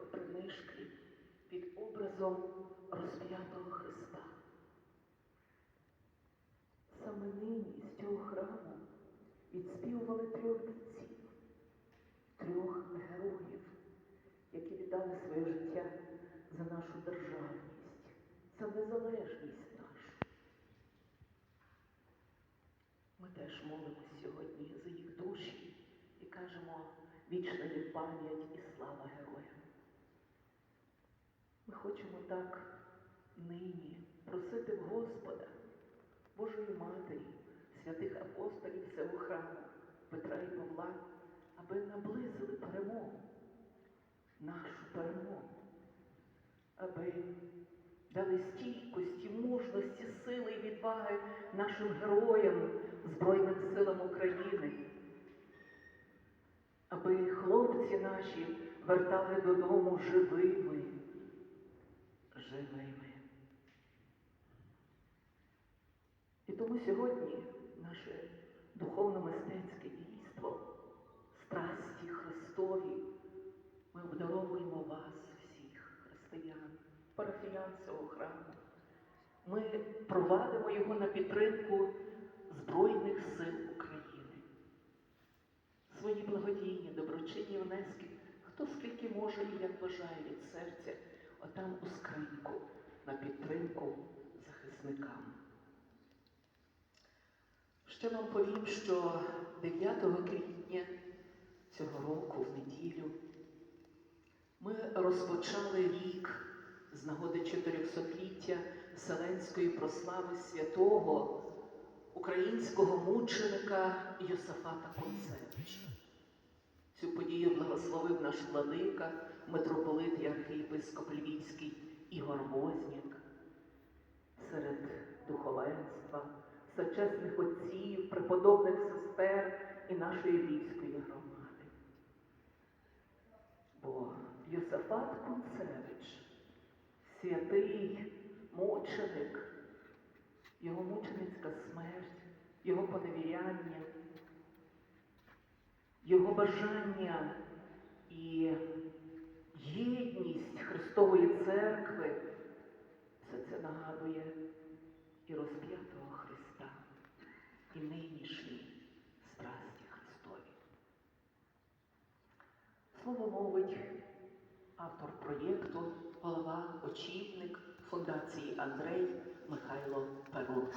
тихопринишклі під образом розп'ятого Христа. Саме нині з цього храму відспівували трьох бійців, трьох героїв, які віддали своє життя за нашу державність, за незалежність нашу. Ми теж молимось сьогодні за їх душі і кажемо вічна пам'ять і слава героям. Хочемо так нині просити Господа, Божої Матері, святих апостолів цього храму Петра і Павла, аби наблизили перемогу, нашу перемогу, аби дали стійкості, мужності, сили і відваги нашим героям Збройним силам України, аби хлопці наші вертали додому живими. І тому сьогодні наше духовно-мистецьке дійство, страсті Христові, ми обдаровуємо вас, всіх християн, парафіян цього храму. Ми провадимо його на підтримку Збройних сил України. Свої благодійні, доброчинні внески, хто скільки може і як бажає від серця, отам у скриньку на підтримку захисникам. Ще вам повім, що 9 квітня цього року, в неділю, ми розпочали рік з нагоди 400-ліття Вселенської прослави святого українського мученика Йосафата Концевича. Цю подію благословив наш владика, митрополит і архієпископ Львівський Ігор Возняк. Серед духовенства, сочесних отців, преподобних сестер і нашої львівської громади. Бо Йосафат Концевич, святий мученик, його мученицька смерть, його поневіряння, його бажання і єдність Христової церкви, все це нагадує і розп'ятого Христа, і нинішні страсті Христові. Слово мовить автор проєкту, голова, очільник фундації Андрей Михайло Перун.